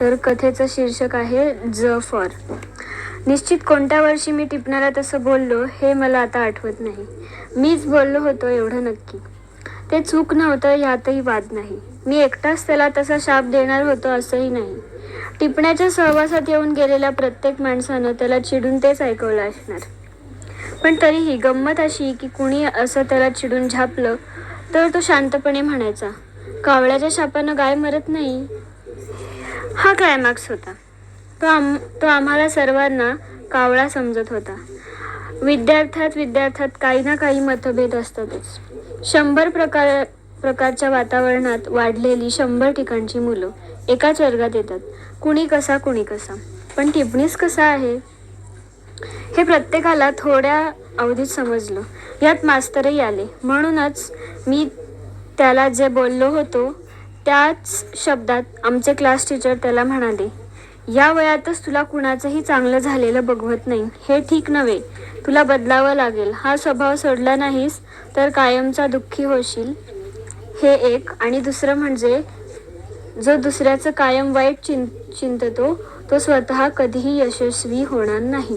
तर कथेचं शीर्षक आहे ज फॉर. निश्चित कोणत्या वर्षी मी टिपणारा तसं बोललो हे मला आता आठवत नाही. मीच बोललो होतो एवढं नक्की. ते चूक नव्हतं यातही वाद नाही. मी एकटाच त्याला तसा शाप देणार होतो असंही नाही. टिपण्याच्या सहवासात येऊन गेलेल्या प्रत्येक माणसानं त्याला चिडून तेच ऐकवलं असणार. पण तरीही गंमत अशी की कुणी असं त्याला चिडून झापलं तर तो शांतपणे म्हणायचा कावळ्याच्या शापानं गाय मरत नाही. हा क्लायमॅक्स होता. तो आम तो आम्हाला सर्वांना कावळा समजत होता. विद्यार्थ्यात विद्यार्थ्यात काही ना काही मतभेद असतातच. शंभर प्रकार प्रकारच्या वातावरणात वाढलेली शंभर ठिकाणची मुलं एकाच वर्गात येतात. कुणी कसा कुणी कसा. पण टिपणीस कसा आहे? हे प्रत्येकाला थोड्या अवधीत समजलं. यात मास्तरही आले. म्हणूनच मी त्याला जे बोललो होतो त्याच शब्दात आमचे क्लास टीचर त्याला म्हणाले या वयातच तुला कुणाचंही चांगलं झालेलं बघवत नाही. हे ठीक नव्हे. तुला बदलावं लागेल. हा स्वभाव सोडला नाहीस तर कायमचा दुःखी होशील. हे एक. आणि दुसरं म्हणजे जो दुसऱ्याचं कायम वाईट चिं चिंततो तो स्वतः कधीही यशस्वी होणार नाही.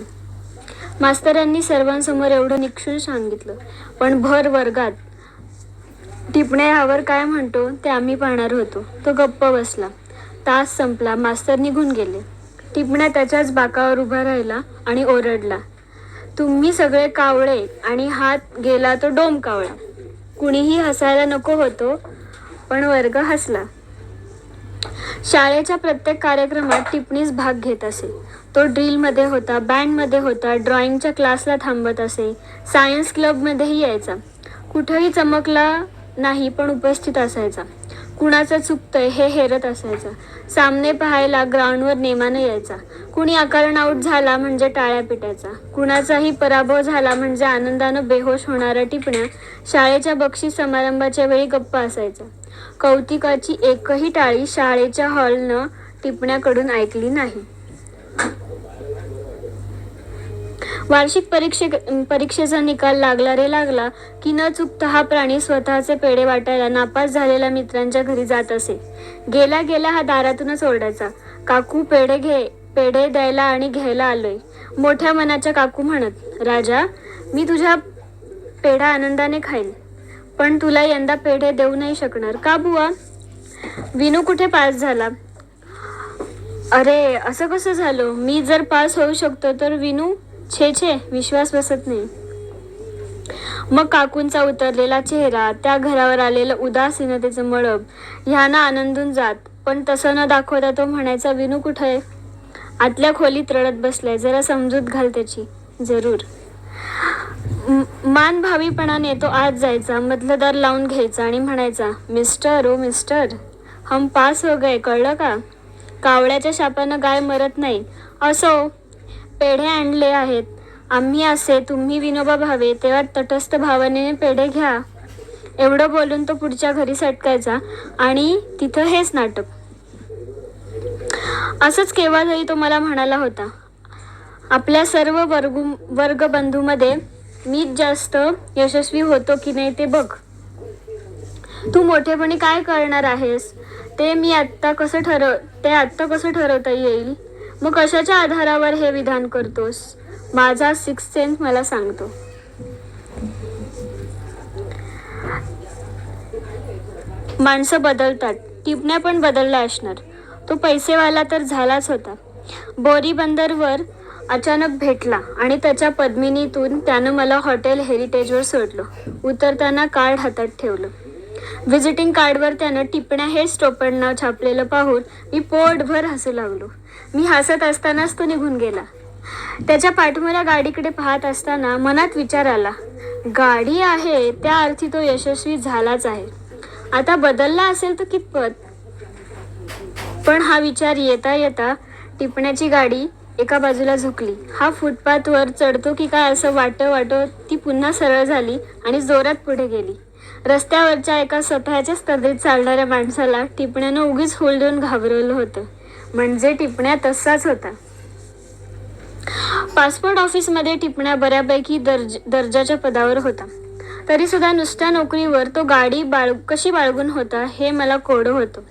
मास्तरांनी सर्वांसमोर एवढं निक्षून सांगितलं. पण भर वर्गात टिपणे यावर काय म्हणतो ते आम्ही पाहणार होतो. तो गप्प बसला. तास संपला. मास्तर निघून गेले. टिपण्या त्याच्याच बाकावर उभा राहिला आणि ओरडला. तुम्ही सगळे कावळे आणि हात गेला तो डोम कावळा. कुणीही हसायला नको होतो पण वर्ग हसला. शाळेच्या प्रत्येक कार्यक्रमात टिपणीस भाग घेत असे. तो ड्रिलमध्ये होता बँडमध्ये होता ड्रॉइंगच्या क्लासला थांबत असे. सायन्स क्लबमध्येही यायचा. कुठंही चमकला नाही पण उपस्थित असायचा. कुणाचं चुकतंय हे हेरत असायचा. सामने पाहायला ग्राउंडवर नेमानं यायचा. कुणी आकारण आऊट झाला म्हणजे टाळ्या पिटायचा. कुणाचाही पराभव झाला म्हणजे आनंदानं बेहोश होणाऱ्या टिपण्या शाळेच्या बक्षीस समारंभाच्या वेळी गप्पा असायचा. कौतिकाची एकही टाळी शाळेच्या हॉलनं टिपण्याकडून ऐकली नाही. वार्षिक परीक्षे परीक्षेचा निकाल लागला रे लागला की न चुकता हा प्राणी स्वतःचे पेढे वाटायला नापास झालेल्या मित्रांच्या घरी जात असे. गेला गेला हा दारातूनच ओरडायचा. काकू पेढे घे पेढे द्यायला आणि घ्यायला आलोय. मोठ्या मनाच्या काकू म्हणत राजा मी तुझ्या पेढा आनंदाने खाईन. पण तुला यंदा पेढे देऊ नाही शकणार. का बुवा? विनू कुठे पास झाला? अरे असं कसं झालं? मी जर पास होऊ शकतो तर विनू छे छे विश्वास बसत नाही. मग काकूंचा उतरलेला चेहरा त्या घरावर आलेलं उदासीनतेचं मळब ह्यानं आनंदून जात. पण तसं न दाखवता तो म्हणायचा विनू कुठं आहे? आतल्या खोलीत रडत बसलाय जरा समजूत घाल त्याची. जरूर. मानभावीपणाने तो आत जायचा मधलदार लावून घ्यायचा आणि म्हणायचा मिस्टर ओ मिस्टर हम पास हो गए कळलं का? कावळ्याच्या शापानं गाय मरत नाही. असो पेढे आणले आहेत. आम्ही असे तुम्ही विनोबा भावे तेव्हा तटस्थ भावनेने पेढे घ्या. एवढं बोलून तो पुढच्या घरी सटकायचा आणि तिथं हेच नाटक. असंच केव्हा तरी तो मला म्हणाला होता आपल्या सर्व वर्ग वर्गबंधूमध्ये मीच जास्त यशस्वी होतो की नाही ते बघ. तू मोठेपणी काय करणार आहेस? ते मी आत्ता कसं ठरव ते आत्ता कसं ठरवता येईल? मग कशाच्या आधारावर हे विधान करतोस? माझा सिक्स सेन्स मला सांगतो. माणसं बदलतात. टिपण्या पण बदलल्या असणार. तो पैसेवाला तर झालाच होता. बोरी बंदरवर अचानक भेटला आणि त्याच्या पद्मिनीतून त्यानं मला हॉटेल हेरिटेजवर सोडलं. उतरताना कार्ड हातात ठेवलं. व्हिजिटिंग कार्डवर त्यानं टिपण्या हेच टोपण नाव छापलेलं पाहून मी पोटभर हसू लागलो. मी हसत असतानाच तो निघून गेला. त्याच्या पाठमोऱ्या गाडीकडे पाहत असताना मनात विचार आला. गाडी आहे त्या अर्थी तो यशस्वी झालाच आहे. आता बदलला असेल तर कितपत? पण हा विचार येता येता टिपण्याची गाडी एका बाजूला झुकली. हा फुटपाथवर चढतो की काय असं वाट वाटत ती पुन्हा सरळ झाली आणि जोरात पुढे गेली. रस्त्यावरच्या एका स्वतःच्याच स्पर्धेत चालणाऱ्या माणसाला टिपण्यानं उगीच होल देऊन घाबरवलं होतं. म्हणजे टिपण्या तसाच होता. पासपोर्ट ऑफिसमध्ये टिपण्या बऱ्यापैकी दर्ज दर्जाच्या पदावर होता. तरी सुद्धा नुसत्या नोकरीवर तो गाडी बाळ कशी बाळगून होता हे मला कोडं होतं.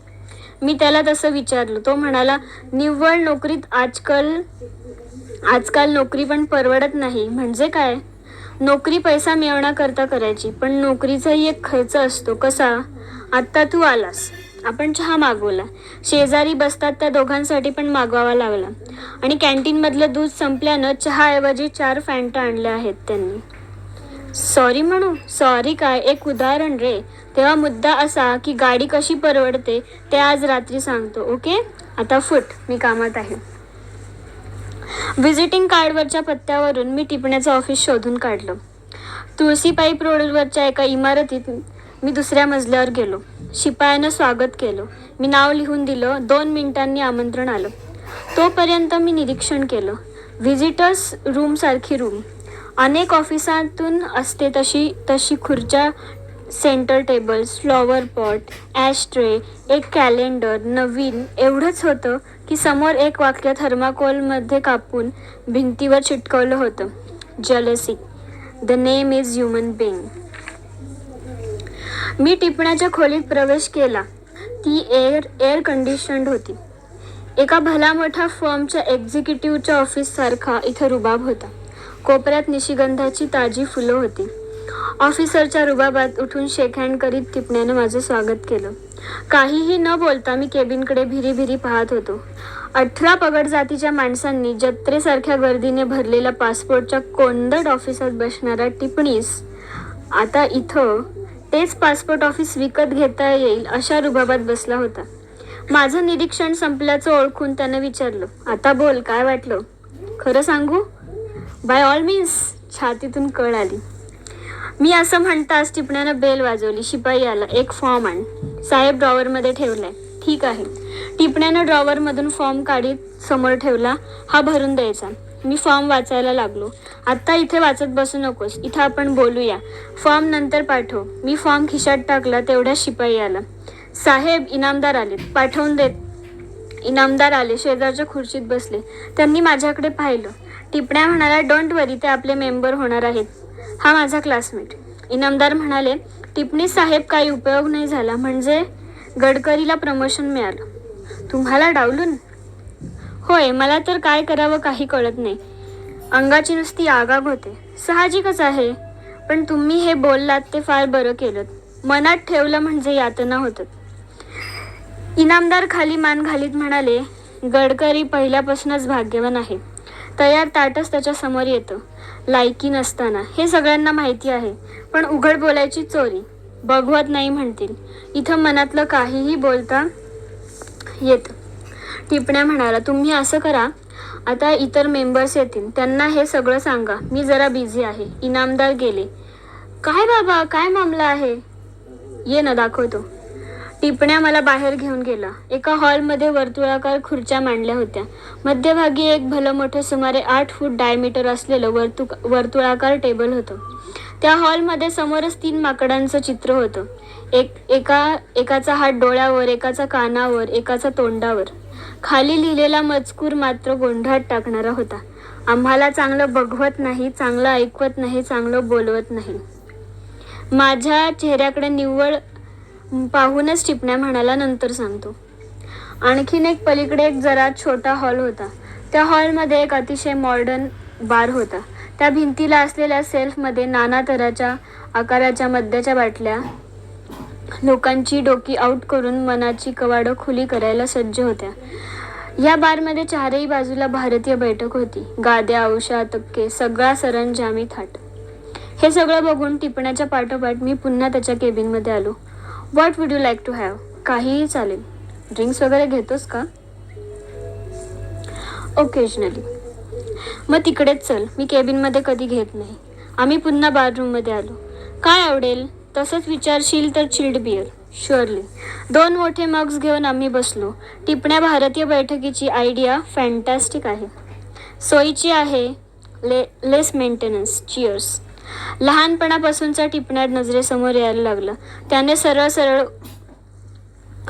मी त्याला तसं विचारलं. तो म्हणाला निव्वळ नोकरीत आजकाल आजकाल नोकरी पण परवडत नाही. म्हणजे काय? नोकरी पैसा मिळवण्याकरता करायची पण नोकरीचाही एक खर्च असतो. कसा? आत्ता तू आलास. आपण चहा मागवला. शेजारी बसतात त्या दोघांसाठी पण मागवावा लागला. आणि कॅन्टीनमधलं दूध संपल्यानं चहाऐवजी चार फॅन्टा आणल्या आहेत त्यांनी. सॉरी म्हणू? सॉरी काय? एक उदाहरण रे. तेव्हा मुद्दा असा की गाडी कशी परवडते ते आज रात्री सांगतो ओके? आता फुट. मी कामात आहे. व्हिजिटिंग कार्डवरच्या पत्त्यावरून मी टिपण्याचं ऑफिस शोधून काढलं. तुळशी पाईप रोडवरच्या एका इमारतीत मी दुसऱ्या मजल्यावर गेलो. शिपायानं स्वागत केलं. मी नाव लिहून दिलं. दोन मिनिटांनी आमंत्रण आलं. तोपर्यंत मी निरीक्षण केलं. व्हिजिटर्स रूमसारखी रूम अनेक ऑफिसातून असते तशी तशी खुर्च्या centre tables flower pot ash tray एक कॅलेंडर नवीन एवढंच होतं. की समोर एक वाक्य थर्माकोलमध्ये कापून भिंतीवर चिटकवलं होतं. Jealousy the name is human being मी टिपण्याच्या खोलीत प्रवेश केला. ती एअर एअर कंडिशन्ड होती. एका भला मोठ्या फर्मच्या एक्झिक्युटिव्हच्या ऑफिससारखा इथं रुबाब होता. कोपऱ्यात निशिगंधाची ताजी फुलं होती. ऑफिसरच्या रुबाबात उठून शेक हँड करीत टिपण्यानं माझं स्वागत केलं. काहीही न बोलता मी केबिनकडे भिरी भिरी पाहत होतो. अठरा पगड जातीच्या माणसांनी जत्रेसारख्या गर्दीने भरलेल्या पासपोर्टच्या कोंदट ऑफिसात बसणारा टिपणीस. आता इथं तेच पासपोर्ट ऑफिस विकत घेता येईल अशा रुबाबात बसला होता. माझं निरीक्षण संपल्याचं ओळखून त्यानं विचारलं आता बोल काय वाटलं? खरं सांगू? बाय ऑल मीन्स छातीतून कळ आली. मी असं म्हणताच टिपण्यानं बेल वाजवली. शिपाई आला. एक फॉर्म आण. साहेब ड्रॉवरमध्ये ठेवलाय. ठीक आहे. टिपण्यानं ड्रॉवरमधून फॉर्म काढीत समोर ठेवला. हा भरून द्यायचा. मी फॉर्म वाचायला लागलो. आत्ता इथे वाचत बसू नकोस. इथं आपण बोलूया. फॉर्म नंतर पाठव. मी फॉर्म खिशात टाकला. तेवढ्या शिपाई आला. साहेब इनामदार आले पाठवून देत. इनामदार आले. शेजारच्या खुर्चीत बसले. त्यांनी माझ्याकडे पाहिलं. टिपण्या म्हणाला डोंट वरी ते आपले मेंबर होणार आहेत. हा माझा क्लासमेट इनामदार म्हणाले टिपणी साहेब काही उपयोग नाही झाला म्हणजे गडकरीला प्रमोशन मिळालं. तुम्हाला डावलून? होय मला तर काय करावं काही कळत नाही. अंगाची नुसती आगाग होते. साहजिकच आहे पण तुम्ही हे बोललात ते फार बरं केलं मनात ठेवलं म्हणजे यातना होतात इनामदार खाली मान घालीत म्हणाले गडकरी पहिल्यापासूनच भाग्यवान आहे. तयार ताटच त्याच्यासमोर येतं. लायकी नसताना. हे सगळ्यांना माहिती आहे. पण उघड बोलायची चोरी. बघवत नाही म्हणतील. इथं मनातलं काहीही बोलता येतं. टिपण्या म्हणाला तुम्ही असं करा. आता इतर मेंबर्स येतील. त्यांना हे सगळं सांगा. मी जरा बिझी आहे. इनामदार गेले. काय बाबा? काय मामला आहे? ये ना दाखवतो. टिपण्या मला बाहेर घेऊन गेला. एका हॉलमध्ये वर्तुळाकार खुर्च्या मांडल्या होत्या. मध्यभागी एक भलं मोठं सुमारे आठ फूट डायमीटर असलेलं वर्तु वर्तुळाकार टेबल होतं. त्या हॉलमध्ये समोरच तीन माकडांचं चित्र होतं. एक एका एकाचा हात डोळ्यावर एकाचा कानावर एकाचा तोंडावर. खाली लिहिलेला मजकूर मात्र गोंधळात टाकणारा होता. आम्हाला चांगलं बघवत नाही चांगलं ऐकवत नाही चांगलं बोलवत नाही. माझ्या चेहऱ्याकडे निव्वळ पाहूनच टिपण्या म्हणाला नंतर सांगतो. आणखीन एक पलीकडे एक जरा छोटा हॉल होता. त्या हॉलमध्ये एक अतिशय मॉडर्न बार होता. त्या भिंतीला असलेल्या सेल्फमध्ये नाना तऱ्हाच्या आकाराच्या मद्याच्या बाटल्या लोकांची डोकी आऊट करून मनाची कवाडं खुली करायला सज्ज होत्या. या बारमध्ये चारही बाजूला भारतीय बैठक होती. गाद्या औषा तक्के सगळा सरंजामी थाट. हे सगळं बघून टिपण्याच्या पाठोपाठ मी पुन्हा त्याच्या केबिनमध्ये आलो. What would you like to have काहीही चालेल. ड्रिंक्स वगैरे घेतोस का? ओकेजनली मग तिकडेच चल. मी केबिनमध्ये कधी घेत नाही. आम्ही पुन्हा बाथरूममध्ये आलो. काय आवडेल? तसंच विचारशील तर चिल्ड बिअर शुअरली दोन मोठे मग्स घेऊन आम्ही बसलो. टिपण्या भारतीय बैठकीची आयडिया फॅन्टॅस्टिक आहे. सोयीची आहे. ले लेस मेंटेनन्स चिअर्स लहानपणापासूनचा टिपण्यात नजरेसमोर यायला लागला. त्याने सरळ सरळ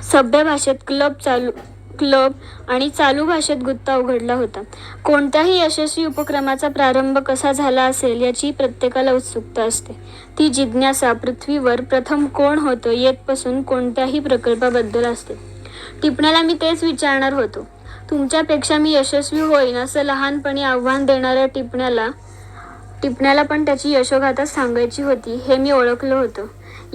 सभ्य भाषेत क्लब चालू क्लब आणि चालू भाषेत गुत्ता उघडला होता. कोणत्याही यशस्वी उपक्रमाचा प्रारंभ कसा झाला असेल याची प्रत्येकाला उत्सुकता असते. ती जिज्ञासा पृथ्वीवर प्रथम कोण होतं येतपासून कोणत्याही प्रकल्पाबद्दल असते. टिपण्याला मी तेच विचारणार होतो. तुमच्यापेक्षा मी यशस्वी होईन असं लहानपणी आव्हान देणाऱ्या टिपण्याला टिपण्याला पण त्याची यशोगाथा सांगायची होती हे मी ओळखलं होतं.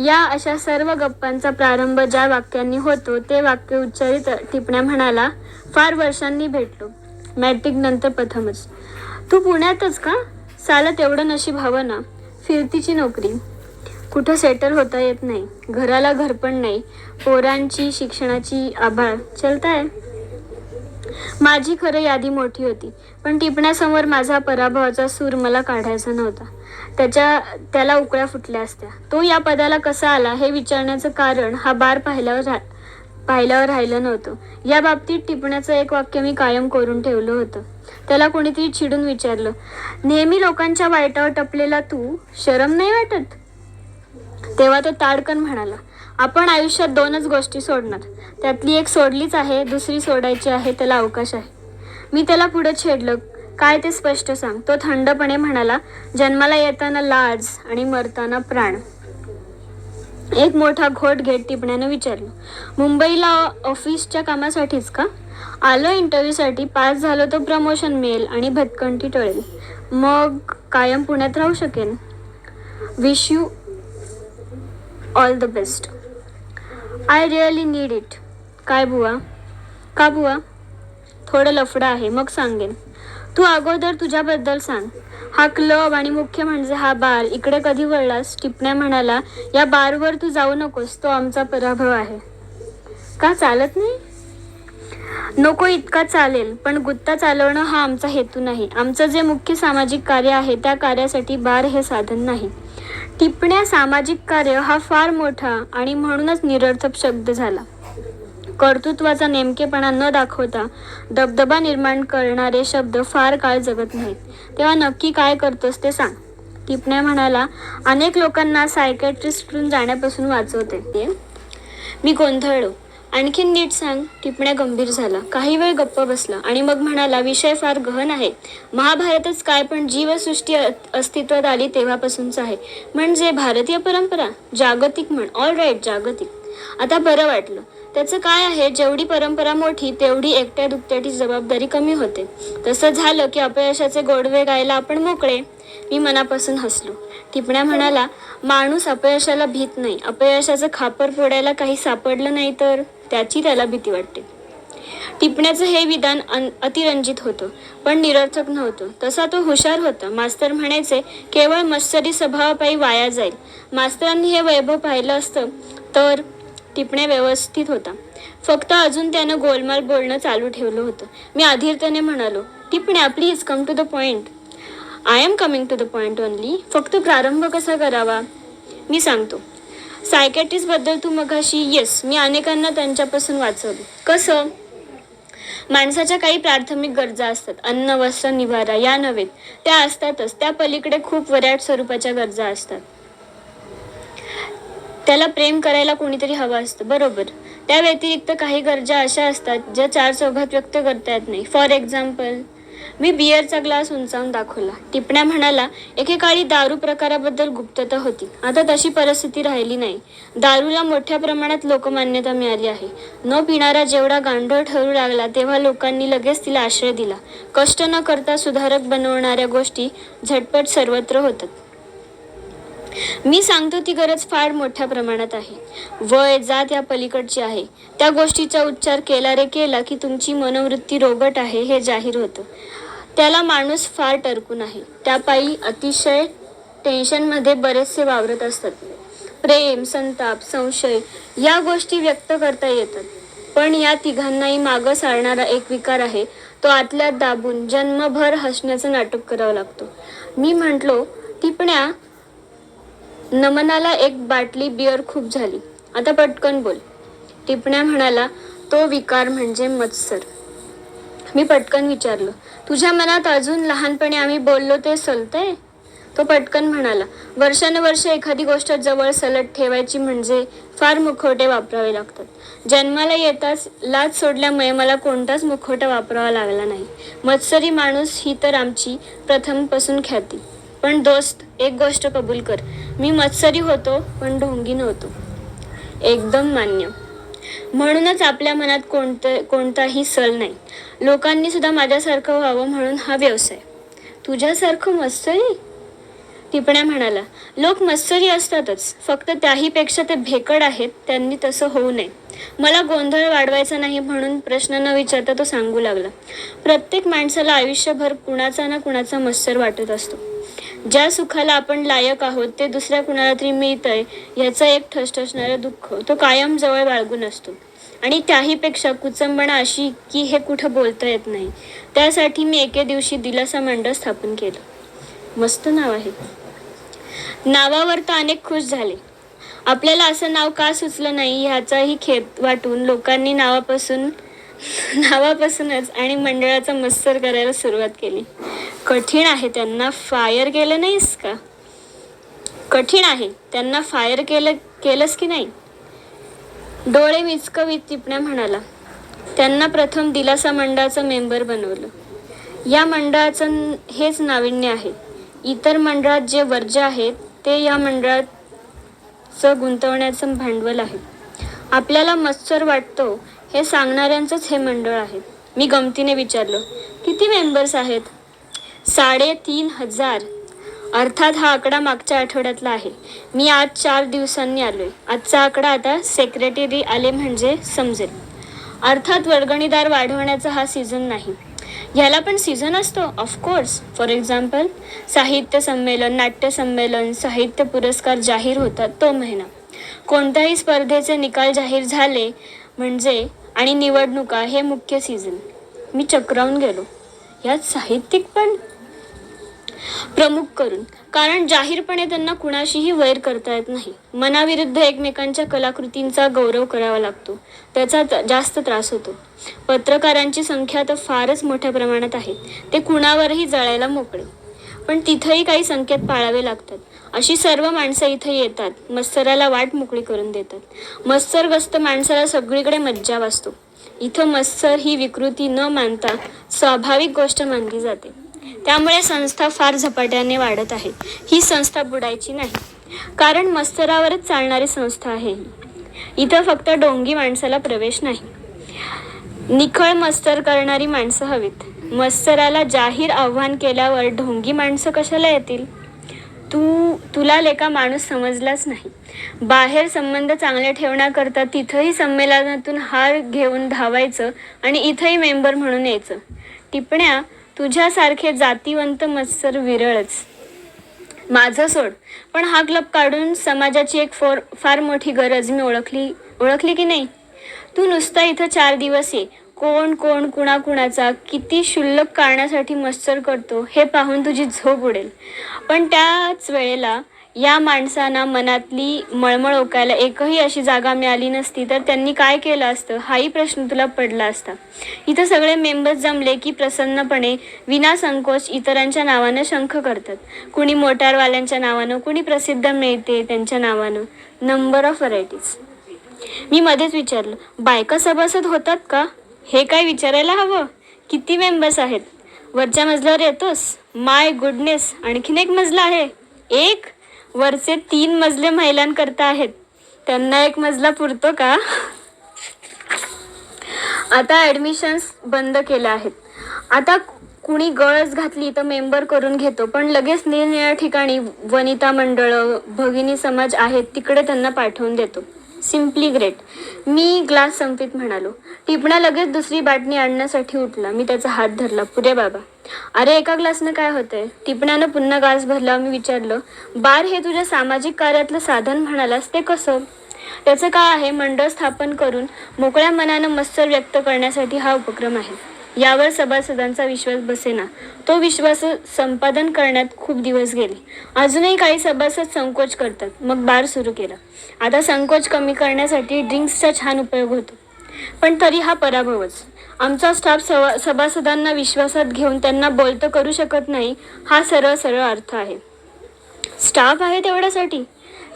या अशा सर्व गप्पांचा प्रारंभ ज्या वाक्यांनी होतो ते वाक्य उच्चारित टिपण्या म्हणाला फार वर्षांनी भेटलो. मॅट्रिक नंतर प्रथमच. तू पुण्यातच का? साला तेवढं नशीब हवं ना. फिरतीची नोकरी. कुठं सेटल होता येत नाही. घराला घर पण नाही. पोरांची शिक्षणाची आभाळ. चलताय? माझी खरं यादी मोठी होती पण टिपण्यासमोर माझा पराभवाचा सूर मला काढायचा नव्हता. त्याच्या त्याला उकळ्या फुटल्या असत्या. तो या पदाला कसा आला हे विचारण्याचं कारण हा बार पाहिल्यावर रा पाहिल्यावर राहिलं नव्हतं. या बाबतीत टिपण्याचं एक वाक्य मी कायम करून ठेवलं होतं. त्याला कोणीतरी चिडून विचारलं नेहमी लोकांच्या वाईटावर टपलेला तू शरम नाही वाटत? तेव्हा तो ताडकन म्हणाला आपण आयुष्यात दोनच गोष्टी सोडणार. त्यातली एक सोडलीच आहे दुसरी सोडायची आहे त्याला अवकाश आहे. मी त्याला पुढं छेडलं. काय ते स्पष्ट सांग. तो थंडपणे म्हणाला जन्माला येताना लाज आणि मरताना प्राण. एक मोठा घोट घेत टिपण्यानं विचारलं मुंबईला ऑफिसच्या कामासाठीच का? आलो इंटरव्ह्यूसाठी. पास झालो तर प्रमोशन मिळेल आणि भटकंती टळेल. मग कायम पुण्यात राहू शकेन? Wish you all the best I really need it काय बुवा? का बुवा? थोडं लफडं आहे मग सांगेन. तू अगोदर तुझ्याबद्दल सांग. हा क्लब आणि मुख्य म्हणजे हा बार इकडे कधी वळलास? टिपण्या म्हणाला या बारवर तू जाऊ नकोस तो आमचा पराभव आहे. का चालत नाही? नको इतका चालेल पण गुत्ता चालवणं हा आमचा हेतू नाही. आमचं जे मुख्य सामाजिक कार्य आहे त्या कार्यासाठी बार हे साधन नाही. टिपण्या सामाजिक कार्य हा फार मोठा आणि म्हणूनच निरर्थक शब्द झाला. कर्तृत्वाचा नेमकेपणा न दाखवता दबदबा निर्माण करणारे शब्द फार काळ जगत नाहीत. तेव्हा नक्की काय करतोस ते सांग. टिपण्या म्हणाला अनेक लोकांना सायकॅट्रिस्टकडून जाण्यापासून वाचवते. ते मी गोंधळलो. आणखीन नीट सांग टिपण्या गंभीर झाला. काही वेळ गप्प बसला आणि मग म्हणाला विषय फार गहन आहे. महाभारतच काय पण जीवसृष्टी अ- अस्तित्वात आली तेव्हापासूनच आहे. म्हणजे भारतीय परंपरा? जागतिक म्हण. ऑल राईट जागतिक. आता बरं वाटलं. त्याचं काय आहे? जेवढी परंपरा मोठी तेवढी एकट्या दुकट्याची जबाबदारी कमी होते. तसं झालं की अपयशाचे गोडवे गायला आपण मोकळे. मी मनापासून हसलो. टिपण्या म्हणाला माणूस अपयशाला भीत नाही. अपयशाचं खापर फोडायला काही सापडलं नाही तर? त्याची त्याला भीती वाटते. टिपण्याचं हे विधान अन अतिरंजित होतं पण निरर्थक नव्हतं. तसा तो हुशार होता. मास्तर म्हणायचे केवळ मत्सरी स्वभावापायी वाया जाईल. मास्तरांनी हे वैभव पाहिलं असतं तर? टिपण्या व्यवस्थित होता. फक्त अजून त्यानं गोलमाल बोलणं चालू ठेवलं होतं. मी अधीरतेने म्हणालो टिपण्या please come to the point. I am coming to the point only फक्त प्रारंभ कसा करावा? मी सांगतो. सायकॅट्रिस्टबद्दल तू मघाशी येस मी अनेकांना त्यांच्यापासून वाचवलं. कसं? माणसाच्या काही प्राथमिक गरजा असतात. अन्न वस्त्र निवारा या नव्हेत त्या असतातच. त्या पलीकडे खूप वऱ्याट स्वरूपाच्या गरजा असतात. त्याला प्रेम करायला कोणीतरी हवं असतं. बरोबर. त्या व्यतिरिक्त काही गरजा अशा असतात ज्या चार चौघात व्यक्त करता येत नाही. फॉर एक्झाम्पल मी बिअरचा ग्लास उंचावून दाखवला. टिपण्या म्हणाला एकेकाळी दारू प्रकाराबद्दल गुप्तता होती. आता तशी परिस्थिती राहिली नाही. दारूला मोठ्या प्रमाणात लोकमान्यता मिळाली आहे. न पिणारा जेवढा गांडोळ ठरू लागला तेव्हा लोकांनी लगेच तिला आश्रय दिला. कष्ट न करता सुधारक बनवणाऱ्या गोष्टी झटपट सर्वत्र होतात. मी सांगतो ती गरज फार मोठ्या प्रमाणात आहे. वय जात या पलीकडची आहे. त्या गोष्टीचा उच्चार केला रे केला की तुमची मनोवृत्ती रोगट आहे हे जाहीर होतं. त्याला माणूस फार टरकून आहे. त्यापायी अतिशय टेन्शनमध्ये बरेचसे वावरत असतात. प्रेम संताप संशय या गोष्टी व्यक्त करता येतात. पण या तिघांनाही मागं सारणारा एक विकार आहे. तो आतल्यात दाबून जन्मभर हसण्याचं नाटक करावं लागतो. मी म्हटलो टिपण्या नमनाला एक बाटली बिअर खूप झाली. आता पटकन बोल. टिपण्या म्हणाला तो विकार म्हणजे मत्सर. मी पटकन विचारलं तुझ्या मनात अजून लहानपणी आम्ही बोललो ते सलतंय? तो पटकन म्हणाला वर्षानुवर्ष एखादी गोष्ट जवळ सलट ठेवायची म्हणजे फार मुखवटे वापरावे लागतात. जन्माला येताच लाच सोडल्यामुळे मला कोणताच मुखवटा वापरावा लागला नाही. मत्सरी माणूस ही तर आमची प्रथमपासून ख्याती. पण दोस्त एक गोष्ट कबूल कर. मी मत्सरी होतो पण ढोंगी नव्हतो. एकदम मान्य. म्हणूनच आपल्या मनात कोणतं कोणताही सल नाही. लोकांनी सुद्धा माझ्यासारखं व्हावं म्हणून हा व्यवसाय. तुझ्यासारखं मस्तरी टिपण्या म्हणाला. लोक मत्सरी असतातच. फक्त त्याहीपेक्षा ते भेकड आहेत त्यांनी तसं होऊ नये. मला गोंधळ वाढवायचा नाही म्हणून प्रश्न न विचारता तो सांगू लागला. प्रत्येक माणसाला आयुष्यभर कुणाचा ना कुणाचा मत्सर वाटत असतो. ज्या सुखाला आपण लायक आहोत ते दुसऱ्या कुणाला तरी मिळतंय याचं एक ठसठसणारं दुःख. तो कायम जवळ बाळगून असतो. आणि त्याहीपेक्षा कुचंबणा अशी की हे कुठं बोलता येत नाही. त्यासाठी मी एके दिवशी दिलासा मंडळ स्थापन केलं. मस्त नाव आहे. नावावर तर अनेक खुश झाले. आपल्याला असं नाव का सुचलं नाही ह्याचाही खेद वाटून लोकांनी नावापासून नावापासूनच आणि मंडळाचा मत्सर करायला सुरुवात केली. कठीण आहे त्यांना फायर केलं नाहीस का? कठीण आहे त्यांना फायर केलं केलंस की नाही? डोळे विचकवीत टिपण्या म्हणाला. त्यांना प्रथम दिलासा मंडळाचं मेंबर बनवलं. या मंडळाचं हेच नाविन्य आहे. इतर मंडळात जे वर्ज्य आहेत ते या मंडळाचं गुंतवण्याचं भांडवल आहे. आपल्याला मत्सर वाटतो हे सांगणाऱ्यांचंच हे मंडळ आहे. मी गमतीने विचारलं किती मेंबर्स आहेत? साडेतीन हजार. अर्थात हा आकडा मागच्या आठवड्यातला आहे. मी आज चार दिवसांनी आलो आहे आजचा आकडा आता सेक्रेटरी आले म्हणजे समजेल. अर्थात वर्गणीदार वाढवण्याचा हा सीझन नाही. ह्याला पण सीझन असतो ऑफकोर्स फॉर एक्झाम्पल साहित्य संमेलन नाट्य संमेलन साहित्य पुरस्कार जाहीर होतात तो महिना. कोणत्याही स्पर्धेचे निकाल जाहीर झाले म्हणजे आणि निवडणुका हे मुख्य सीझन मी चक्रावून गेलो. यात साहित्यिक पण प्रमुख करून. कारण जाहीरपणे त्यांना कुणाशीही वैर करता येत नाही. मनाविरुद्ध एकमेकांच्या कलाकृतींचा गौरव करावा लागतो. त्याचा जास्त त्रास होतो. पत्रकारांची संख्या तर फारच मोठ्या प्रमाणात आहे. ते कुणावरही जळायला मोकळे. पण तिथंही काही संकेत पाळावे लागतात. अशी सर्व माणसं इथे येतात. मत्सराला वाट मोकळी करून देतात. मत्सरग्रस्त माणसाला सगळीकडे मज्जा वाचतो. इथं मत्सर ही विकृती न मानता स्वाभाविक गोष्ट मानली जाते. त्यामुळे संस्था फार झपाट्याने वाढत आहे. ही संस्था बुडायची नाही. कारण मस्तरावरच चालणारी संस्था आहे ही. इथं फक्त डोंगी माणसाला प्रवेश नाही. निखळ मस्तर करणारी माणसं हवीत. मस्तराला जाहीर आव्हान केल्यावर ढोंगी माणसं कशाला येतील? तू तुला लेका माणूस समजलाच नाही. बाहेर संबंध चांगले ठेवण्याकरता तिथंही संमेलनातून हार घेऊन धावायचं आणि इथंही मेंबर म्हणून यायचं. टिपण्या तुझ्यासारखे जातीवंत मत्सर विरळच. माझं सोड. पण हा क्लब काढून समाजाची एक फोर फार मोठी गरज मी ओळखली ओळखली की नाही? तू नुसता इथं चार दिवस ये. कोण कोण कुणाकुणाचा किती क्षुल्लक काढण्यासाठी मत्सर करतो हे पाहून तुझी झोप उडेल. पण त्याच वेळेला या माणसांना मनातली मळमळ ओकायला एकही अशी जागा मिळाली नसती तर त्यांनी काय केलं असतं? हाही प्रश्न तुला पडला असता. इथं सगळे मेंबर्स जमले की प्रसन्नपणे विनासंकोच इतरांच्या नावानं शंख करतात. कुणी मोटारवाल्यांच्या नावानं कुणी प्रसिद्ध मिळते त्यांच्या नावानं. नंबर ऑफ व्हरायटीज मी मध्येच विचारलं बायका सभासद होतात का? हे काय विचारायला हवं? किती मेंबर्स आहेत? वरच्या मजल्यावर येतोस? माय गुडनेस आणखीन एक मजला आहे. एक? वरचे तीन मजले महिलांकरता आहेत. त्यांना एक मजला पुरतो का? आता ॲडमिशन्स बंद केल्या आहेत. आता कुणी गळस घातली तर मेंबर करून घेतो. पण लगेच निरनिळ्या ठिकाणी वनिता मंडळं भगिनी समाज आहेत तिकडे त्यांना पाठवून देतो. सिम्पली ग्रेट मी ग्लास संपित म्हणालो. टिपणा लगेच दुसरी बाटणी आणण्यासाठी उठला. मी त्याचा हात धरला. पुरे बाबा. अरे एका ग्लासनं काय होतंय? टिपण्यानं पुन्हा ग्लास भरला मी विचारलं बार हे तुझ्या सामाजिक कार्यातलं साधन म्हणालास ते कसं? त्याचं काय आहे मंडळ स्थापन करून मोकळ्या मनानं मत्सर व्यक्त करण्यासाठी हा उपक्रम आहे. यावर सभासदांचा विश्वास बसेना. तो विश्वास संपादन करण्यात खूप दिवस गेले. अजूनही काही सभासद संकोच करतात. मग बार सुरू केला. आता संकोच कमी करण्यासाठी ड्रिंक्सचा छान उपयोग होतो. पण तरी हा पराभवच. आमचा स्टाफ सवा सभासदांना विश्वासात घेऊन त्यांना बोलतं करू शकत नाही हा सरळ सरळ अर्थ आहे. स्टाफ आहे तेवढ्यासाठी.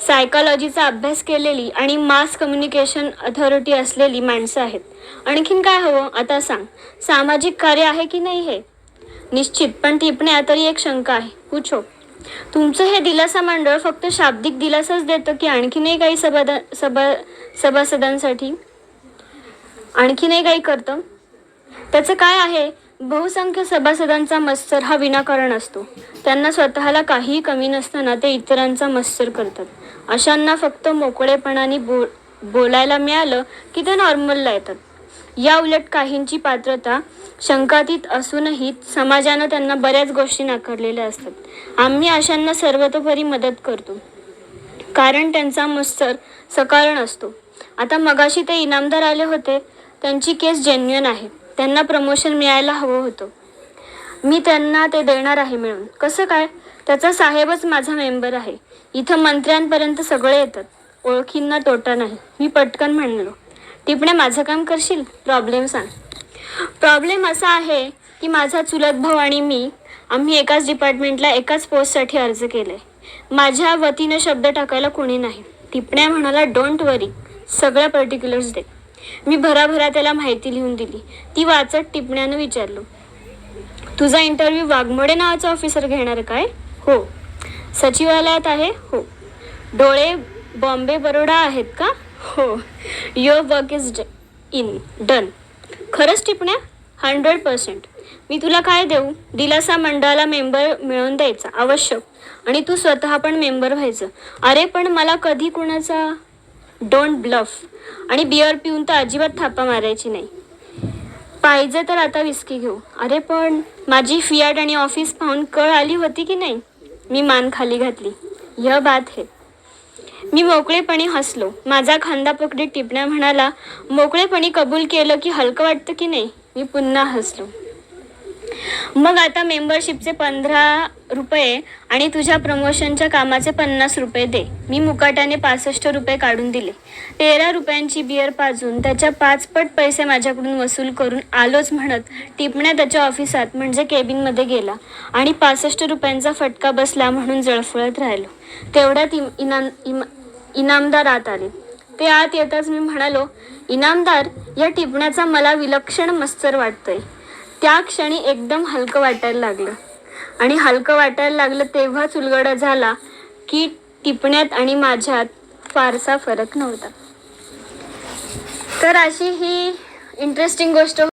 सायकॉलॉजीचा अभ्यास केलेली आणि मास कम्युनिकेशन अथॉरिटी असलेली माणसं आहेत. आणखीन काय हवं आता सांग. सामाजिक कार्य आहे की नाही हे? निश्चित पण टिपण्या तरी एक शंका आहे. पूछो. तुमचं हे दिलासा मंडळ फक्त शाब्दिक दिलासाच देतं की आणखीनही काही सभादा सभा सभासदांसाठी? आणखीनही काही करतं? त्याचं काय आहे? बहुसंख्य सभासदांचा मत्सर हा विनाकारण असतो. त्यांना स्वतःला काहीही कमी नसताना ते इतरांचा मत्सर करतात. अशांना फक्त मोकळेपणाने बो बोलायला मिळालं की ते नॉर्मलला येतात. या उलट काहींची पात्रता शंकातीत असूनही समाजानं त्यांना बऱ्याच गोष्टी नाकारलेल्या असतात. आम्ही अशांना सर्वतोपरी मदत करतो. कारण त्यांचा मत्सर सकारण असतो. आता मगाशी ते इनामदार आले होते. त्यांची केस जेन्युअन आहे. त्यांना प्रमोशन मिळायला हवं होतं. मी त्यांना ते देणार आहे मिळून. कसं काय? त्याचा साहेबच माझा मेंबर आहे. इथं मंत्र्यांपर्यंत सगळे येतात. ओळखींना तोटा नाही. मी पटकन म्हणलो टिपणे माझं काम करशील? प्रॉब्लेम सांग. प्रॉब्लेम असा आहे की माझा चुलत भाऊ आणि मी आम्ही एकाच डिपार्टमेंटला एकाच पोस्टसाठी अर्ज केले. माझ्या वतीनं शब्द टाकायला कोणी नाही. टिपण्या म्हणाला डोंट वरी सगळ्या पर्टिक्युलर्स दे. मी भराभरा त्याला माहिती लिहून दिली. ती वाचत टिपण्यानं विचारलो तुझा इंटरव्ह्यू वाघमोडे नावाचा ऑफिसर घेणार काय? हो. सचिवालयात आहे? हो. डोळे बॉम्बे बरोडा आहेत का? हो. Your work is in done खरंच टिपण्या? Hundred percent. मी तुला काय देऊ? दिलासा मंडळाला मेंबर मिळवून द्यायचा आवश्यक. आणि तू स्वतः पण मेंबर व्हायचं. अरे पण मला कधी कुणाचा डोंट ब्लफ आणि बिअर पिऊन तर अजिबात थापा मारायची नाही. पाहिजे तर आता विस्की घेऊ. अरे पण माझी फियाट आणि ऑफिस पाहून कळ आली होती की नाही? मी मान खाली घातली. य बात हे. मी मोकळेपणी हसलो. माझा खांदा पकडी टिपण्या म्हणाला मोकळेपणी कबूल केलं की हलकं वाटतं की नाही? मी पुन्हा हसलो. मग आता मेंबरशिपचे पंधरा रुपये आणि तुझ्या प्रमोशनच्या कामाचे पन्नास रुपये दे. मी मुकाट्याने पासष्ट रुपये काढून दिले. तेरा रुपयांची बिअर पाजून त्याच्या पाचपट पैसे माझ्याकडून वसूल करून आलोच म्हणत टिपण्या त्याच्या ऑफिसात म्हणजे केबिनमध्ये गेला आणि पासष्ट रुपयांचा फटका बसला म्हणून जळफळत राहिलो. तेवढ्यात इम इनाम इम इनामदार आत आले. ते आत येताच मी म्हणालो इनामदार या टिपण्याचा मला विलक्षण मस्तर वाटतंय. त्या क्षणी एकदम हलकं वाटायला लागलं. आणि हलकं वाटायला लागलं तेव्हाच उलगडा झाला की टिपण्यात आणि माझ्यात फारसा फरक नव्हता. तर अशी ही इंटरेस्टिंग गोष्ट